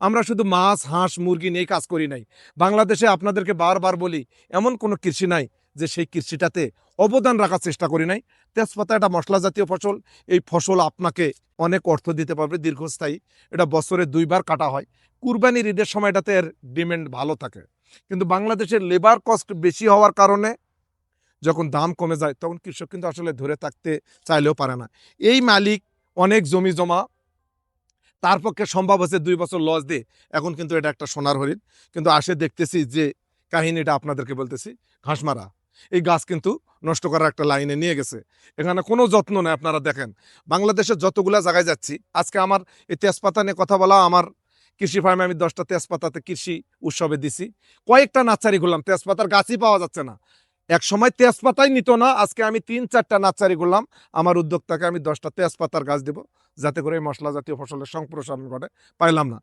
আমরা শুধু মাছ, হাঁস, মুরগি নিয়ে কাজ করি নাই। বাংলাদেশে আপনাদেরকে বারবার বলি, এমন কোনো কৃষি নাই যে সেই কৃষিটাতে অবদান রাখার চেষ্টা করি নাই। তেজপাতা একটা মশলা জাতীয় ফসল, এই ফসল আপনাকে অনেক অর্থ দিতে পারবে দীর্ঘস্থায়ী। এটা বছরে দুইবার কাটা হয়। কুরবানির ঈদের সময়টাতে এর ডিমান্ড ভালো থাকে। কিন্তু বাংলাদেশের লেবার কস্ট বেশি হওয়ার কারণে যখন দাম কমে যায়, তখন কৃষক কিন্তু আসলে ধরে থাকতে চাইলেও পারে না। এই মালিক অনেক জমি জমা তার পক্ষে সম্ভব হচ্ছে দুই বছর লস দিয়ে। এখন কিন্তু এটা একটা সোনার হরিণ। কিন্তু আসে দেখতেছি যে কাহিনীটা আপনাদেরকে বলতেছি, ঘাসমারা। এই গাছ কিন্তু নষ্ট করার একটা লাইনে নিয়ে গেছে। এখানে কোনো যত্ন নেই আপনারা দেখেন। বাংলাদেশের যতগুলা জায়গায় যাচ্ছি, আজকে আমার এই তেজপাতা নিয়ে কথা বলা, আমার কৃষি ফার্মে আমি দশটা তেজপাতাতে কৃষি উৎসবে দিছি। কয়েকটা নার্সারি ঘুরলাম তেজপাতার গাছই পাওয়া যাচ্ছে না। এক সময় তেজপাতাই নিত না, আজকে আমি তিন চারটা নাচারি করলাম। আমার উদ্যোক্তাকে আমি দশটা তেজপাতার গাছ দেবো, যাতে করে এই মশলা জাতীয় ফসলের সম্প্রসারণ ঘটে, পাইলাম না।